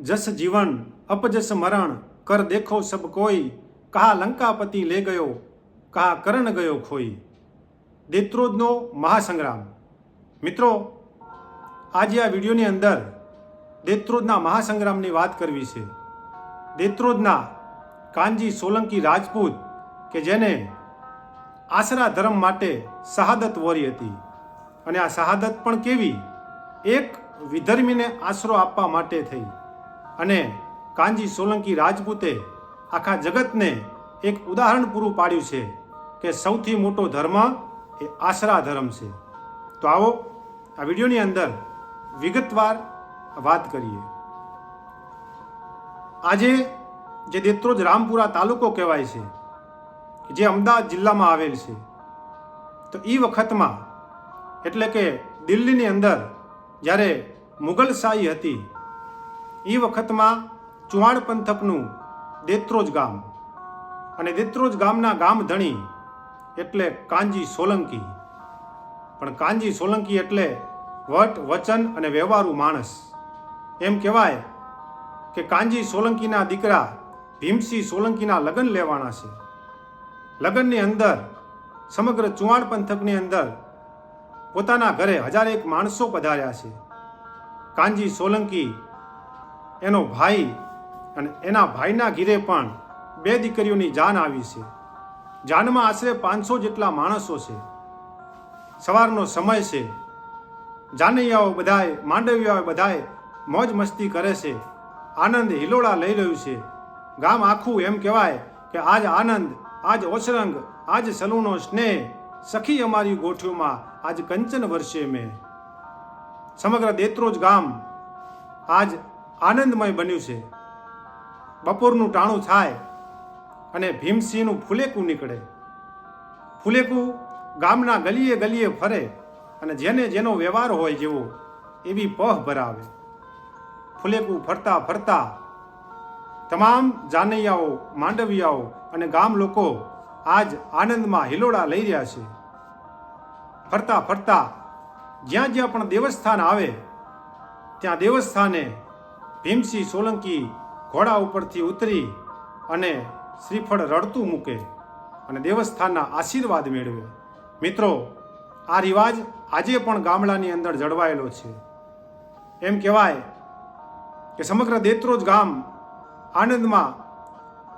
જસ જીવન, અપજસ મરણ, કર દેખો સબ કોઈ, કહા લંકાપતિ લે ગયો, કહા કરણ ગયો ખોઈ. દેત્રોજનો મહાસંગ્રામ. મિત્રો, આજે આ વિડીયોની અંદર દેત્રોજના મહાસંગ્રામની વાત કરવી છે. દેત્રોજના કાનજી સોલંકી રાજપૂત કે જેને આશરા ધર્મ માટે શહાદત વોરી હતી. અને આ શહાદત પણ કેવી? એક વિધર્મીને આશરો આપવા માટે થઈ. અને કાનજી સોલંકી રાજપૂતે આખા જગતને એક ઉદાહરણ પૂરું પાડ્યું છે કે સૌથી મોટો ધર્મ એ આશરા ધર્મ છે. તો આવો, આ વિડીયોની અંદર વિગતવાર વાત કરીએ. આજે જે દેત્રોજ રામપુરા તાલુકો કહેવાય છે, જે અમદાવાદ જિલ્લામાં આવેલ છે, તો એ વખતમાં એટલે કે દિલ્હીની અંદર જ્યારે મુઘલ શાહી હતી એ વખતમાં ચુવાણ પંથકનું દેત્રોજ ગામ અને દેત્રોજ ગામના ગામ ધણી એટલે કાંજી સોલંકી. પણ કાંજી સોલંકી એટલે વટ, વચન અને વ્યવહારુ માણસ. એમ કહેવાય કે કાંજી સોલંકીના દીકરા ભીમસિંહ સોલંકીના લગ્ન લેવાના છે. લગ્નની અંદર, સમગ્ર ચુવાણ પંથકની અંદર પોતાના ઘરે હજારેક માણસો પધાર્યા છે. કાંજી સોલંકી એનો ભાઈ અને એના ભાઈના ઘીરે પણ બે દીકરીઓની જાન આવી છે. જાનમાં આશરે પાંચસો જેટલા માણસો છે. સવારનો સમય છે. જાનૈયાઓ બધાય, માંડવિયાઓ બધાય મોજ મસ્તી કરે છે. આનંદ હિલોળા લઈ રહ્યું છે. ગામ આખું એમ કહેવાય કે આજ આનંદ, આજ ઓસરંગ, આજ સલૂનો સ્નેહ સખી અમારી ગોઠીઓમાં આજ કંચન વર્ષે મેં. સમગ્ર દેત્રોજ ગામ આજ આનંદમય બન્યું છે. બપોરનું ટાણું થાય અને ભીમસિંહનું ફુલેકું નીકળે. ફુલેકું ગામના ગલીએ ગલીએ ફરે અને જેને જેનો વ્યવહાર હોય જેવો એવી પહ ભરાવે. ફુલેકું ફરતા ફરતા તમામ જાનૈયાઓ, માંડવિયાઓ અને ગામ લોકો આજ આનંદમાં હિલોળા લઈ રહ્યા છે. ફરતા ફરતા જ્યાં જ્યાં પણ દેવસ્થાન આવે, ત્યાં દેવસ્થાને ભીમસિંહ સોલંકી ઘોડા ઉપરથી ઉતરી અને શ્રીફળ રડતું મૂકે અને દેવસ્થાનના આશીર્વાદ મેળવે. મિત્રો, આ રિવાજ આજે પણ ગામડાની અંદર જળવાયેલો છે. એમ કહેવાય કે સમગ્ર દેત્રોજ ગામ આનંદમાં,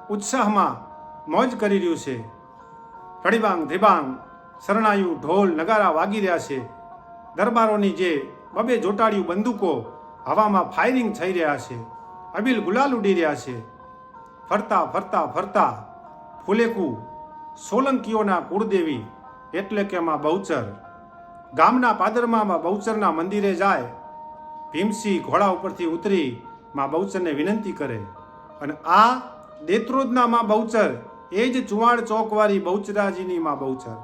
ઉત્સાહમાં મોજ કરી રહ્યું છે. રડીબાંગ ધ્રીબાંગ શરણાયું, ઢોલ, નગારા વાગી રહ્યા છે. દરબારોની જે બબે જોટાળ્યું બંદૂકો હવામાં ફાયરિંગ થઈ રહ્યા છે, અબીલ ગુલાલ ઉડી રહ્યા છે. ફરતા ફરતા ફરતા ફુલેકુ સોલંકીઓના કુળદેવી એટલે કે માં બહુચર. ગામના પાદરમાં માં બહુચરના મંદિરે જાય, ભીમસિંહ ઘોડા ઉપરથી ઉતરી માં બહુચરને વિનંતી કરે. અને આ દેત્રોદના માં બહુચર, એ જ ચુવાડ ચોકવાળી બહુચરાજીની માં બહુચર.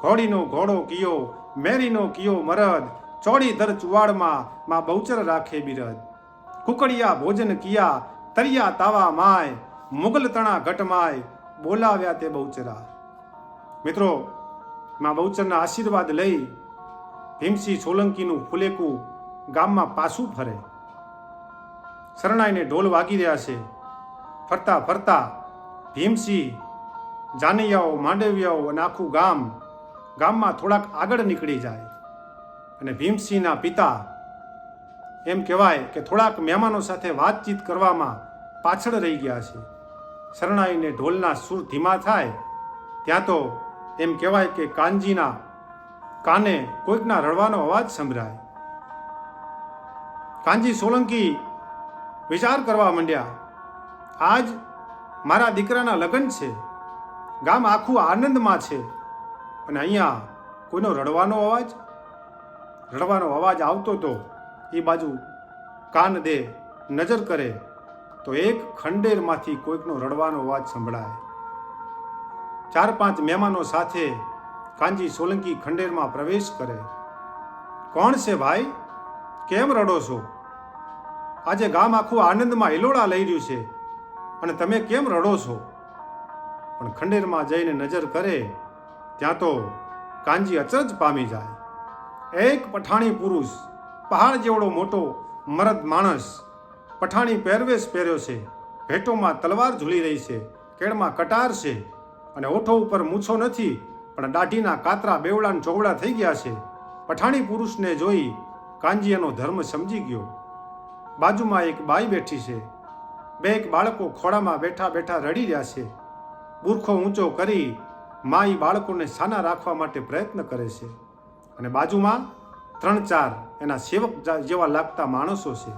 ઘોડીનો ઘોડો કિયો, મેરીનો કિયો મરદ ચોડી દર ચુવાડમાં માં બહુચર રાખે બિરદ કુકડિયા ભોજન કિયા, તરિયા તાવા માય, મુગલ તણા ઘટમાય બોલાવ્યા તે બહુચરા. મિત્રો, માં બહુચરના આશીર્વાદ લઈ ભીમસિંહ સોલંકીનું ફુલેકું ગામમાં પાછું ફરે. શરણાઈને ઢોલ વાગી રહ્યા છે. ફરતા ફરતા ભીમસિંહ જાનૈયાઓ, માંડવિયાઓ અને આખું ગામ ગામમાં થોડાક આગળ નીકળી જાય. અને ભીમસિંહના પિતા એમ કહેવાય કે થોડાક મહેમાનો સાથે વાતચીત કરવામાં પાછળ રહી ગયા છે. શરણાઈને ઢોલના સૂર ધીમા થાય, ત્યાં તો એમ કહેવાય કે કાનજીના કાને કોઈકના રડવાનો અવાજ સંભળાય. કાનજી સોલંકી વિચાર કરવા માંડ્યા, આજ મારા દીકરાના લગ્ન છે. ગામ આખું આનંદમાં છે. અને અહીંયા કોઈનો રડવાનો અવાજ રડવાનો અવાજ આવતો તો એ બાજુ કાન દે, નજર કરે, તો એક ખંડેરમાંથી કોઈકનો રડવાનો અવાજ સંભળાય. ચાર પાંચ મહેમાનો સાથે કાંજી સોલંકી ખંડેરમાં પ્રવેશ કરે. કોણ છે ભાઈ? કેમ રડો છો? આજે ગામ આખું આનંદમાં હિલોડા લઈ રહ્યું છે અને તમે કેમ રડો છો? પણ ખંડેરમાં જઈને નજર કરે, ત્યાં તો કાંજી અચરજ પામી જાય. એક પઠાણી પુરુષ, પહાડ જેવડો મોટો, મરદ માણસ. પઠાણી પહેરવેશ પહેર્યો છે. ભેટોમાં તલવાર ઝૂલી રહી છે. કેળમાં કટાર છે. અને ઓઠો ઉપર મૂછો નથી, પણ દાઢીના કાતરા બેવડા ચોવડા થઈ ગયા છે. પઠાણી પુરુષને જોઈ કાંજી ધર્મ સમજી ગયો. બાજુમાં એક બાઈ બેઠી છે. બે એક બાળકો ખોળામાં બેઠા બેઠા રડી રહ્યા છે. બુરખો ઊંચો કરી માઈ બાળકોને સાના રાખવા માટે પ્રયત્ન કરે છે. અને બાજુમાં ત્રણ ચાર એના સેવક જેવા લાગતા માણસો છે.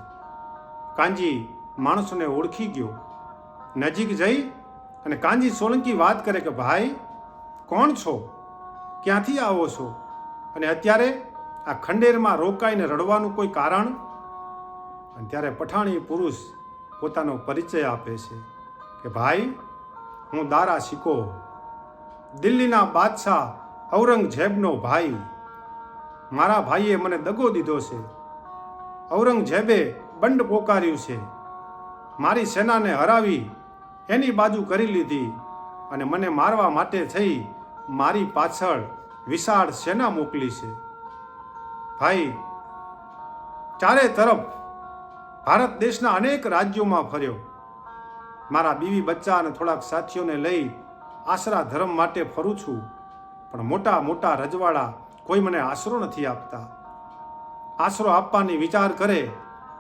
કાંજી માણસોને ઓળખી ગયો. નજીક જઈ અને કાંજી સોલંકી વાત કરે કે, ભાઈ, કોણ છો? ક્યાંથી આવો છો? અને અત્યારે આ ખંડેરમાં રોકાઈને રડવાનું કોઈ કારણ? અને ત્યારે પઠાણી પુરુષ પોતાનો પરિચય આપે છે કે, ભાઈ, હું દારા શિકો દિલ્હીના બાદશાહ ઔરંગઝેબનો ભાઈ મારા ભાઈએ મને દગો દીધો છે. ઔરંગઝેબે બંડ પોકાર્યું છે. મારી સેનાને હરાવી એની બાજુ કરી લીધી અને મને મારવા માટે થઈ મારી પાછળ વિશાળ સેના મોકલી છે. ભાઈ, ચારે તરફ ભારત દેશના અનેક રાજ્યોમાં ફર્યો. મારા બીવી બચ્ચા અને થોડાક સાથીઓને લઈ આશરા ધર્મ માટે ફરું છું. પણ મોટા મોટા રજવાડા કોઈ મને આશરો નથી આપતા. આશરો આપવાની વિચાર કરે,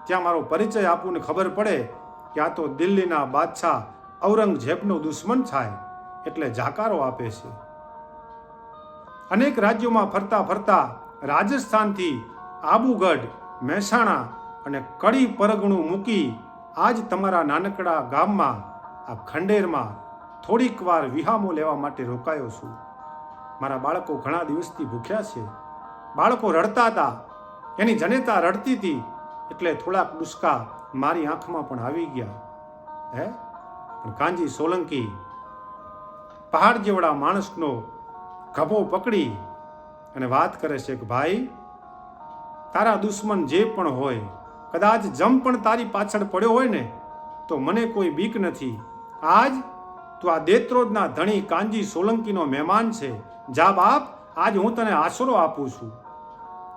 ત્યાં મારો પરિચય આપું ખબર પડે કે આ તો દિલ્હીના બાદશાહ ઔરંગઝેબનો દુશ્મન થાય, એટલે જાકારો આપે છે. અનેક રાજ્યોમાં ફરતા ફરતા રાજસ્થાનથી આબુગઢ, મહેસાણા અને કડી પરગણું મૂકી આજ તમારા નાનકડા ગામમાં, આ ખંડેરમાં થોડીક વાર વિહામો લેવા માટે રોકાયો છું. મારા બાળકો ઘણા દિવસથી ભૂખ્યા છે. બાળકો રડતા હતા. એની જનેતા રડતી હતી. એટલે થોડાક ડુસકા મારી આંખમાં પણ આવી ગયા. હે? પણ કાંજી સોલંકી, પહાડ જેવડા માણસનો ગભો પકડી અને વાત કરે છે કે, ભાઈ, તારા દુશ્મન જે પણ હોય, કદાચ જમ પણ તારી પાછળ પડ્યો હોય ને, તો મને કોઈ બીક નથી. આજ તું આ દેત્રોજના ધણી કાંજી સોલંકીનો મહેમાન છે. જા બાપ આજ હું તને આશરો આપું છું.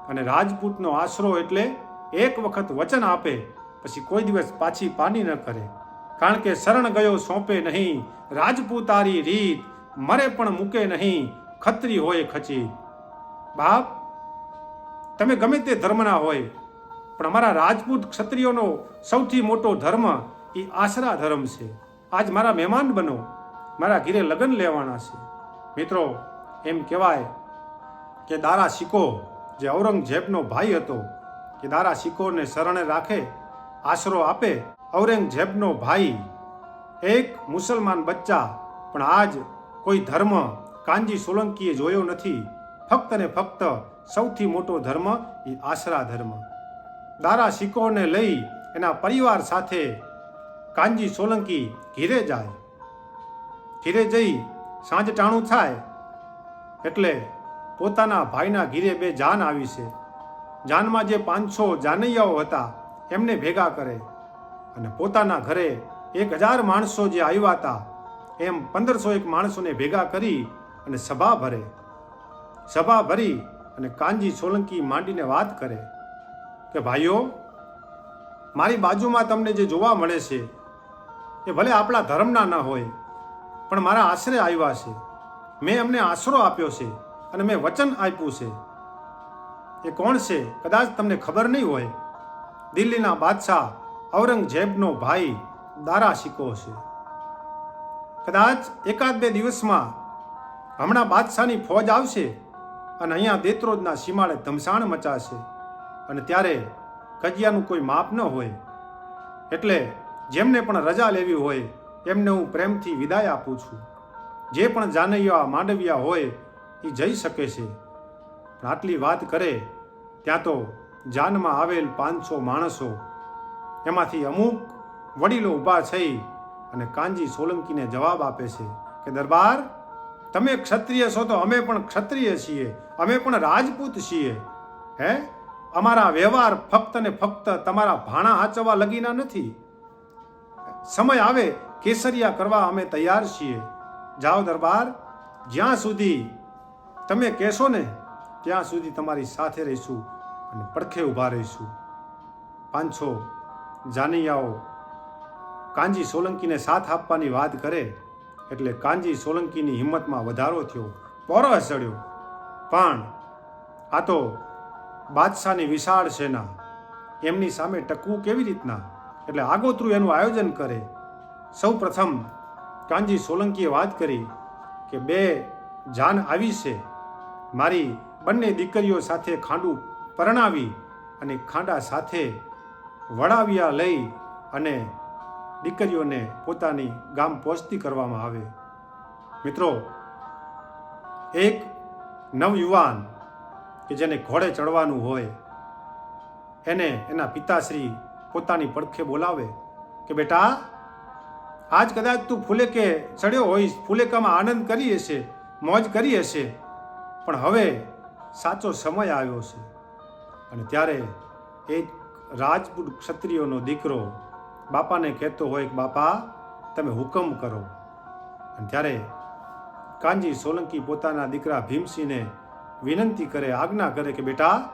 અને રાજપૂતનો આશરો એટલે એક વખત વચન આપે, પછી કોઈ દિવસ પાછી પાની ન કરે. કારણ કે શરણ ગયો સોંપે નહીં, રાજપૂતારી રીત મરે પણ મૂકે નહીં, ખત્રી હોય ખચી. બાપ, તમે ગમે તે ધર્મના હોય, પણ અમારા રાજપૂત ક્ષત્રિયોનો સૌથી મોટો ધર્મ એ આશરા ધર્મ છે. આજ મારા મહેમાન બનો, મારા ઘીરે લગ્ન લેવાના છે. મિત્રો એમ કહેવાય કે દારા શિકો જે ઔરંગઝેબનો ભાઈ હતો કે દારા શિકોને શરણે રાખે, આશરો આપે. ઔરંગઝેબનો ભાઈ એક મુસલમાન બચ્ચા, પણ આજ કોઈ ધર્મ કાંજી સોલંકીએ જોયો નથી. ફક્ત ને ફક્ત સૌથી મોટો ધર્મ એ આશરા ધર્મ. દારા શિકોને લઈ એના પરિવાર સાથે કાંજી સોલંકી ઘીરે જાય. ઘીરે જઈ સાંજ ટાણું થાય એટલે પોતાના ભાઈના ઘીરે બે જાન આવી છે. જાનમાં જે પાંચસો જાનૈયાઓ હતા, એમને ભેગા કરે. અને પોતાના ઘરે એક હજાર માણસો જે આવ્યા હતા, એમ પંદરસો એક માણસોને ભેગા કરી અને સભા ભરે. સભા ભરી અને કાંજી સોલંકી માંડીને વાત કરે કે, ભાઈઓ, મારી બાજુમાં તમને જે જોવા મળે છે, એ ભલે આપણા ધર્મના ન હોય, પણ મારા આશરે આવ્યા છે. મેં એમને આશરો આપ્યો છે અને મેં વચન આપ્યું છે. એ કોણ છે? કદાચ તમને ખબર નહીં હોય. દિલ્હીના બાદશાહ ઔરંગઝેબનો ભાઈ દારા શિકો છે. કદાચ એકાદ બે દિવસમાં હમણાં બાદશાહની ફોજ આવશે અને અહીંયા દેત્રોજના સીમાડે ધમસાણ મચાશે અને ત્યારે કજિયાનું કોઈ માપ ન હોય. એટલે જેમને પણ રજા લેવી હોય, એમને હું પ્રેમથી વિદાય આપું છું. જે પણ જાનૈયા માંડવિયા હોય એ જઈ શકે છે. પણ આટલી વાત કરે ત્યાં તો જાનમાં આવેલ પાંચસો માણસો. એમાંથી અમુક વડીલો ઊભા થઈ અને કાંજી સોલંકીને જવાબ આપે છે કે, દરબાર, તમે ક્ષત્રિય છો તો અમે પણ ક્ષત્રિય છીએ, અમે પણ રાજપૂત છીએ. હે? અમારા વ્યવહાર ફક્ત ને ફક્ત તમારા ભાણા હાચવા લગીના નથી. સમય આવે, કેસરિયા કરવા અમે તૈયાર છીએ. જાઓ દરબાર, જ્યાં સુધી તમે કહેશો ને, ત્યાં સુધી તમારી સાથે રહીશું અને પડખે ઊભા રહીશું. પાંચસો જાનૈયાઓ કાંજી સોલંકીને સાથ આપવાની વાત કરે એટલે કાંજી સોલંકીની હિંમતમાં વધારો થયો, પોરો ચડ્યો પણ આ તો બાદશાહની વિશાળ સેના, એમની સામે ટકવું કેવી રીતના? એટલે આગોતરું એનું આયોજન કરે. સૌ પ્રથમ કાંજી સોલંકીએ વાત કરી કે, બે જાન આવી છે. મારી બંને દીકરીઓ સાથે ખાંડું પરણાવી અને ખાંડા સાથે વડાવ્યા લઈ અને દીકરીઓને પોતાની ગામ પહોંચતી કરવામાં આવે. મિત્રો, એક નવયુવાન કે જેને ઘોડે ચડવાનું હોય, એને એના પિતાશ્રી પોતાની પડખે બોલાવે કે, બેટા આજ કદાચ તું ફૂલેકે ચડ્યો હોઈશ ફૂલેકામાં આનંદ કરી હશે, મોજ કરી હશે. પણ હવે સાચો સમય આવ્યો છે. અને ત્યારે એક રાજપૂત ક્ષત્રિયોનો દીકરો બાપાને કહેતો હોય કે, બાપા, તમે હુકમ કરો. અને ત્યારે કાંજી સોલંકી પોતાના દીકરા ભીમસિંહને વિનંતી કરે, આજ્ઞા કરે કે, બેટા,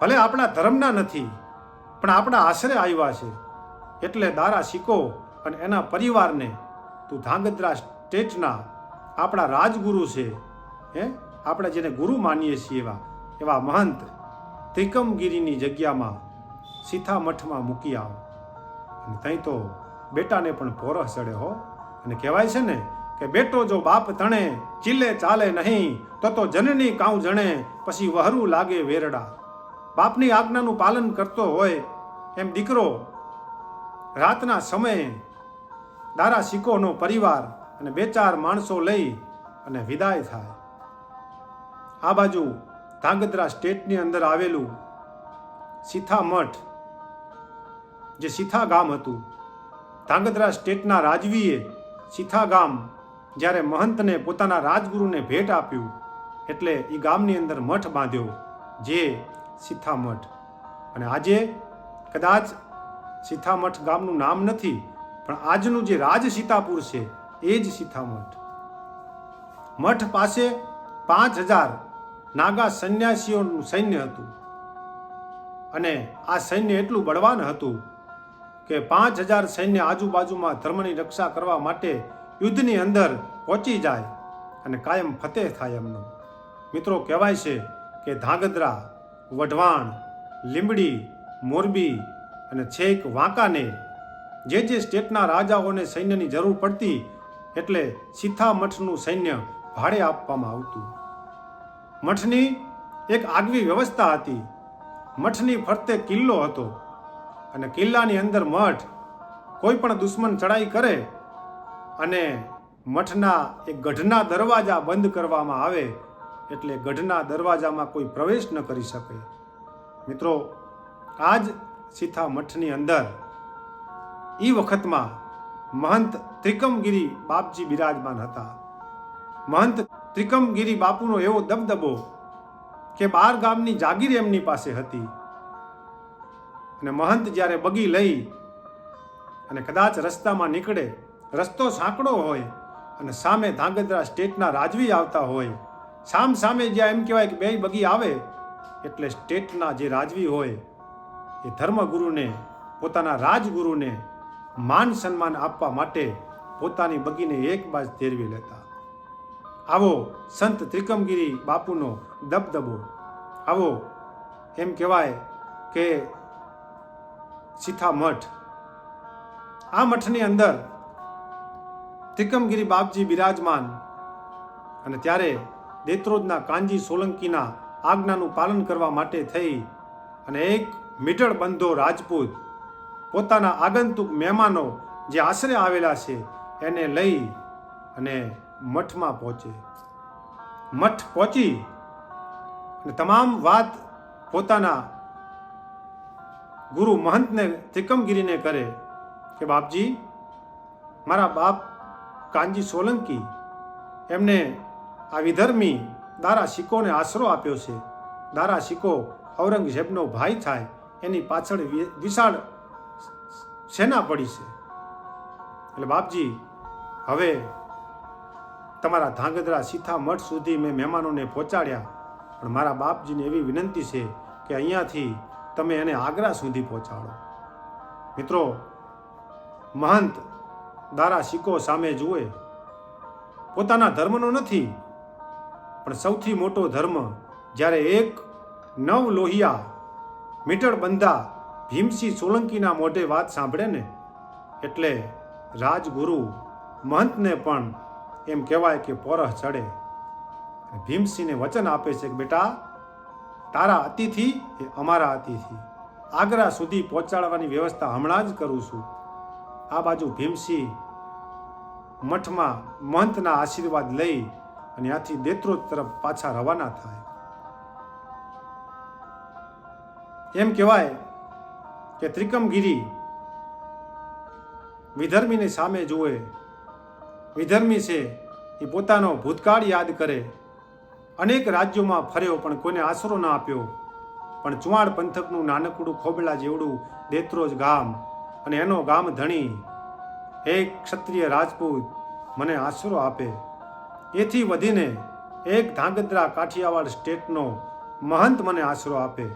ભલે આપણા ધર્મના નથી, પણ આપણા આશરે આવ્યા છે. એટલે દારા શીખો અને એના પરિવારને તું ધાંગધ્રા સ્ટેટના આપણા રાજગુરુ છે, હે? આપણે જેને ગુરુ માનીએ છીએ એવા એવા મહંત ત્રિકમગીરીની જગ્યામાં સીથા મઠમાં મૂકી આવો. અને ત્યાં તો બેટાને પણ પોરહ ચડે હો. અને કહેવાય છે ને કે બેટો જો બાપ તણે, ચીલે ચાલે નહીં, તો તો જનની કાઉ જણે, પછી વહરું લાગે વેરડા. બાપની આજ્ઞાનું પાલન કરતો હોય એમ દીકરો રાતના સમયે દારા શિકોનો પરિવાર અને બે ચાર માણસો લઈ અને વિદાય થાય. આ બાજુ ધાંગધ્રા સ્ટેટની અંદર આવેલું સીથા મઠ જે સીથા ગામ હતું. ધાંગધ્રા સ્ટેટના રાજવીએ સીથા ગામ જ્યારે મહંતને પોતાના રાજગુરુને ભેટ આપ્યું એટલે એ ગામની અંદર મઠ બાંધ્યો, જે સીથા મઠ અને આજે કદાચ સીથા મઠ ગામનું નામ નથી પણ આજનું જે રાજ સીતાપુર છે, એ જ સીતામઠ મઠ પાસે પાંચ હજાર નાગા સંન્યાસીઓનું સૈન્ય હતું. અને આ સૈન્ય એટલું બળવાન હતું કે પાંચ હજાર સૈન્ય આજુબાજુમાં ધર્મની રક્ષા કરવા માટે યુદ્ધની અંદર પહોંચી જાય અને કાયમ ફતેહ થાય એમનો. મિત્રો, કહેવાય છે કે ધાંગધ્રા, વઢવાણ, લીંબડી, મોરબી અને છેક વાંકાનેર જે જે સ્ટેટના રાજાઓને સૈન્યની જરૂર પડતી એટલે સીથા મઠનું સૈન્ય ભાડે આપવામાં આવતું. મઠની એક આગવી વ્યવસ્થા હતી. મઠની ફરતે કિલ્લો હતો અને કિલ્લાની અંદર મઠ કોઈ પણ દુશ્મન ચડાઈ કરે અને મઠના એક ગઢના દરવાજા બંધ કરવામાં આવે એટલે ગઢના દરવાજામાં કોઈ પ્રવેશ ન કરી શકે. મિત્રો આ જ સીથા મઠની અંદર એ વખતમાં મહંત ત્રિકમગીરી બાપજી બિરાજમાન હતા. મહંત ત્રિકમગીરી બાપુનો એવો દબદબો કે બાર ગામની જાગીર એમની પાસે હતી. અને મહંત જ્યારે બગી લઈ અને કદાચ રસ્તામાં નીકળે, રસ્તો સાંકડો હોય અને સામે ધાંગધ્રા સ્ટેટના રાજવી આવતા હોય, સામ સામે જ્યાં એમ કહેવાય કે બે બગી આવે, એટલે સ્ટેટના જે રાજવી હોય, એ ધર્મગુરુને, પોતાના રાજગુરુને માન સન્માન આપવા માટે પોતાની બગીને એક બાજ ફેરવી લેતા. આવો સંત ત્રિકમગીરી બાપુનો દબદબો. આવો, એમ કહેવાય કે સીથા મઠ આ મઠની અંદર ત્રિકમગીરી બાપજી બિરાજમાન અને ત્યારે દેત્રોજના કાંજી સોલંકીના આજ્ઞાનું પાલન કરવા માટે થઈ અને એક મીટળ બંધો રાજપૂત પોતાના આગંતુક મહેમાનો જે આશરે આવેલા છે, એને લઈ અને મઠમાં પહોંચે. મઠ પહોંચી અને તમામ વાત પોતાના ગુરુ મહંતને ત્રિકમગીરીને કરે કે, બાપજી, મારા બાપ કાનજી સોલંકી એમને આ વિધર્મી દારા શિકોને આશરો આપ્યો છે. દારા શિકો ઔરંગઝેબનો ભાઈ થાય. એની પાછળ વિશાળ સેના પડી છે? એટલે બાપજી, હવે તમારા ધાંગધ્રા સીથા મઠ સુધી મેં મહેમાનોને પહોંચાડ્યા, પણ મારા બાપજીને એવી વિનંતી છે કે અહીંયાથી તમે એને આગ્રા સુધી પહોંચાડો. મિત્રો, મહંત દારા શીખો સામે જુએ. પોતાના ધર્મનો નથી, પણ સૌથી મોટો ધર્મ જ્યારે એક નવ લોહિયા મીટર બંધા ભીમસિંહ સોલંકીના મોઢે વાત સાંભળે ને, એટલે રાજગુરુ મહંતને પણ એમ કહેવાય કે પોરહ ચડે. ભીમસિંહને વચન આપે છે કે બેટા, તારા અતિથિ એ અમારા અતિથિ. આગ્રા સુધી પહોંચાડવાની વ્યવસ્થા હમણાં જ કરું છું. આ બાજુ ભીમસિંહ મઠમાં મહંતના આશીર્વાદ લઈ અને ત્યાંથી દેત્રોજ તરફ પાછા રવાના થાય. એમ કહેવાય કે ત્રિકમગીરી વિધર્મીની સામે જુએ. વિધર્મી છે એ પોતાનો ભૂતકાળ યાદ કરે. અનેક રાજ્યોમાં ફર્યો, પણ કોઈને આશરો ના આપ્યો. પણ ચુવાડ પંથકનું નાનકડું ખોબલા જેવડું દેત્રોજ ગામ અને એનો ગામ ધણી. એક ક્ષત્રિય રાજપૂત મને આશરો આપે. એથી વધીને એક ધાંગધ્રા કાઠિયાવાડ સ્ટેટનો મહંત મને આશરો આપે.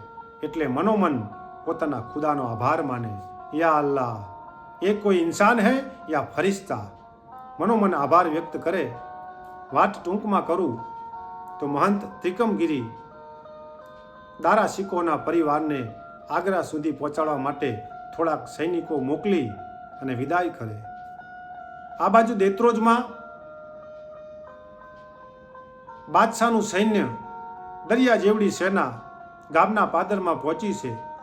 એટલે મનોમન પોતાના ખુદાનો આભાર માને. યા અલ્લાહ, એ કોઈ ઇન્સાન હે? યા ફરિશ્તા? મનોમન આભાર વ્યક્ત કરે. વાત ટૂંકમાં કરું તો મહંત ત્રિકમગીરી દારા શીખોના પરિવારને આગ્રા સુધી પહોંચાડવા માટે થોડાક સૈનિકો મોકલી અને વિદાય કરે. આ બાજુ દેત્રોજમાં બાદશાહનું સૈન્ય દરિયા જેવડી સેના ગામના પાદરમાં પહોંચી છે.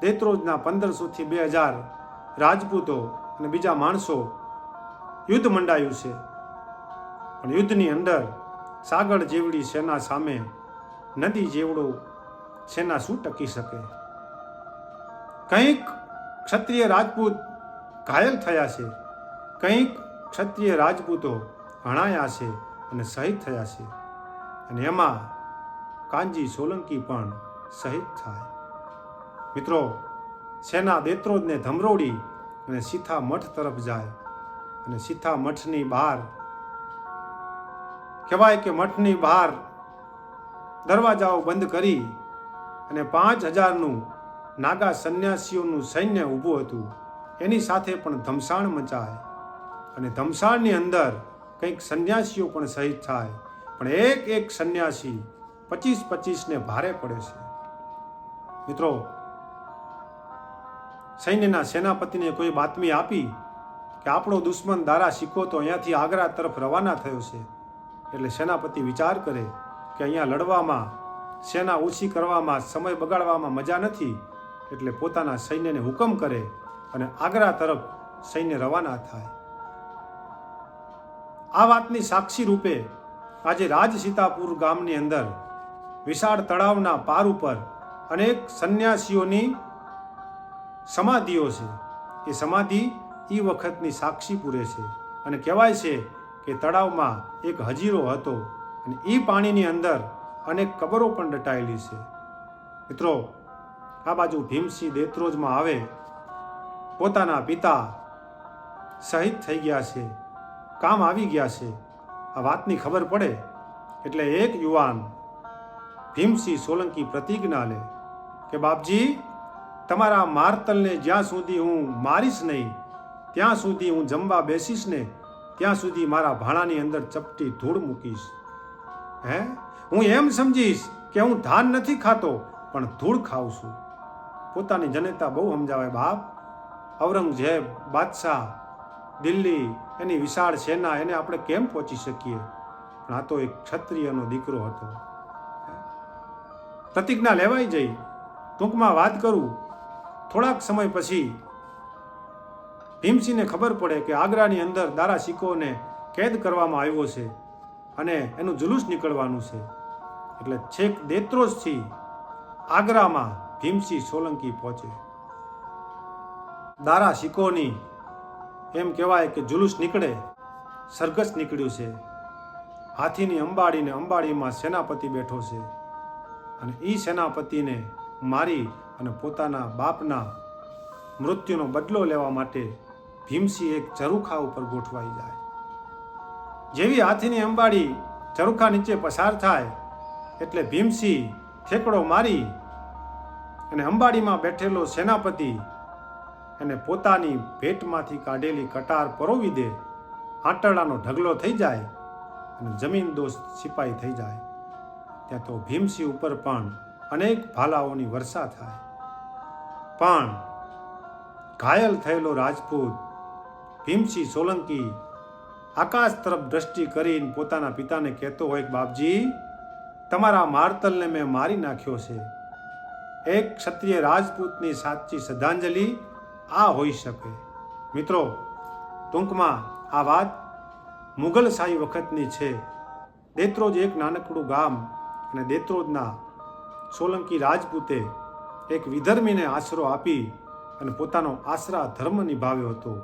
દેત્રોજના પંદરસોથી બે હજાર રાજપૂતો અને બીજા માણસો યુદ્ધ મંડાયું છે. પણ યુદ્ધની અંદર સાગર જેવડી સેના સામે નદી જેવડો સેના શું ટકી શકે? કંઈક ક્ષત્રિય રાજપૂત ઘાયલ થયા છે. કંઈક ક્ષત્રિય રાજપૂતો હણાયા છે અને શહીદ થયા છે. અને એમાં કાનજી સોલંકી પણ શહીદ થાય. મિત્રો, સેના દેત્રોજને ધમરોડી અને સીથા મઠ તરફ જાય અને સીથા મઠની બહાર કહેવાય કે મઠની બહાર દરવાજાઓ બંધ કરી અને પાંચ હજારનું નાગા સંન્યાસીઓનું સૈન્ય ઊભું હતું. એની સાથે પણ ધમસાણ મચાય અને ધમસાણની અંદર કંઈક સંન્યાસીઓ પણ શહીદ થાય. પણ એક એક સંન્યાસી પચીસ પચીસને ભારે પડે છે. મિત્રો સૈન્યના સેનાપતિને કોઈ બાતમી આપી કે આપણો દુશ્મન દારા શીખો તો અહીંયાથી આગ્રા તરફ રવાના થયો છે. એટલે સેનાપતિ વિચાર કરે કે અહીંયા લડવામાં, સેના ઓછી કરવામાં, સમય બગાડવામાં મજા નથી, એટલે પોતાના સૈન્યને હુકમ કરે અને આગ્રા તરફ સૈન્ય રવાના થાય. આ વાતની સાક્ષી રૂપે આજે રાજસીતાપુર ગામની અંદર વિશાળ તળાવના પાર ઉપર અનેક સંન્યાસીઓની સમાધિઓ છે. એ સમાધિ એ વખતની સાક્ષી પૂરે છે અને કહેવાય છે કે તળાવમાં એક હજીરો હતો અને એ પાણીની અંદર અનેક કબરો પણ દટાયેલી છે. મિત્રો, આ બાજુ ભીમસિંહ દેત્રોજમાં આવે, પોતાના પિતા શહીદ થઈ ગયા છે, કામ આવી ગયા છે. આ વાતની ખબર પડે એટલે એક યુવાન ભીમસિંહ સોલંકી પ્રતિજ્ઞા લે કે, બાપજી તમારા મારતલને જ્યાં સુધી હું મારીશ નહીં, ત્યાં સુધી હું જમવા બેસીશ ને ત્યાં સુધી મારા ભાણાની અંદર ચપટી ધૂળ મૂકીશ. હે? હું એમ સમજીશ કે હું ધાન નથી ખાતો, પણ ધૂળ ખાઉં છું. પોતાની જનતા બહુ સમજાવે બાપ. ઔરંગઝેબ, બાદશાહ, દિલ્હી, એની વિશાળ સેના, એને આપણે કેમ પહોંચી શકીએ? પણ આ તો એક ક્ષત્રિયનો દીકરો હતો. પ્રતિજ્ઞા લેવાઈ જઈ. ટૂંકમાં વાત કરું. થોડાક સમય પછી ભીમસિંહને ખબર પડે કે આગ્રાની અંદર દારા શીખોને કેદ કરવામાં આવ્યો છે અને એનું જુલુસ નીકળવાનું છે. એટલે છેક દેત્રોજથી આગ્રામાં ભીમસિંહ સોલંકી પહોંચે. દારા શીખોની એમ કહેવાય કે જુલુસ નીકળે, સરઘસ નીકળ્યું છે. હાથીની અંબાડીને અંબાડીમાં સેનાપતિ બેઠો છે અને એ સેનાપતિને મારી અને પોતાના બાપના મૃત્યુનો બદલો લેવા માટે ભીમસિંહ એક ઝરૂખા ઉપર ગોઠવાઈ જાય. જેવી હાથીની અંબાડી ઝરૂખા નીચે પસાર થાય, એટલે ભીમસિંહ ઠેકડો મારી અને અંબાડીમાં બેઠેલો સેનાપતિ એને પોતાની ભેટમાંથી કાઢેલી કટાર પરોવી દે. આંટરડાનો ઢગલો થઈ જાય અને જમીન દોસ્ત સિપાઈ થઈ જાય. ત્યાં તો ભીમસિંહ ઉપર પણ અનેક ભાલાઓની વર્ષા થાય. પણ ઘાયલ થયેલો રાજપૂત ભીમસિંહ સોલંકી આકાશ તરફ દ્રષ્ટિ કરીને પોતાના પિતાને કહેતો હોય કે, બાપજી, તમારા મારતલને મેં મારી નાખ્યો છે. એક ક્ષત્રિય રાજપૂતની સાચી શ્રદ્ધાંજલિ આ હોઈ શકે. મિત્રો, ટૂંકમાં આ વાત મુઘલ શાહી વખતની છે. દેત્રોજ એક નાનકડું ગામ અને દેત્રોજના સોલંકી રાજપૂતે એક વિધર્મીને આશરો આપી અને પોતાનો આશરા ધર્મ નિભાવ્યો હતો.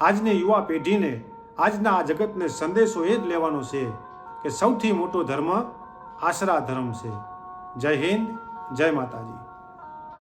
આજની યુવા પેઢીને આજના આ જગતને સંદેશો એ જ લેવાનો છે કે સૌથી મોટો ધર્મ આશરા ધર્મ છે. જય હિન્દ, જય માતાજી.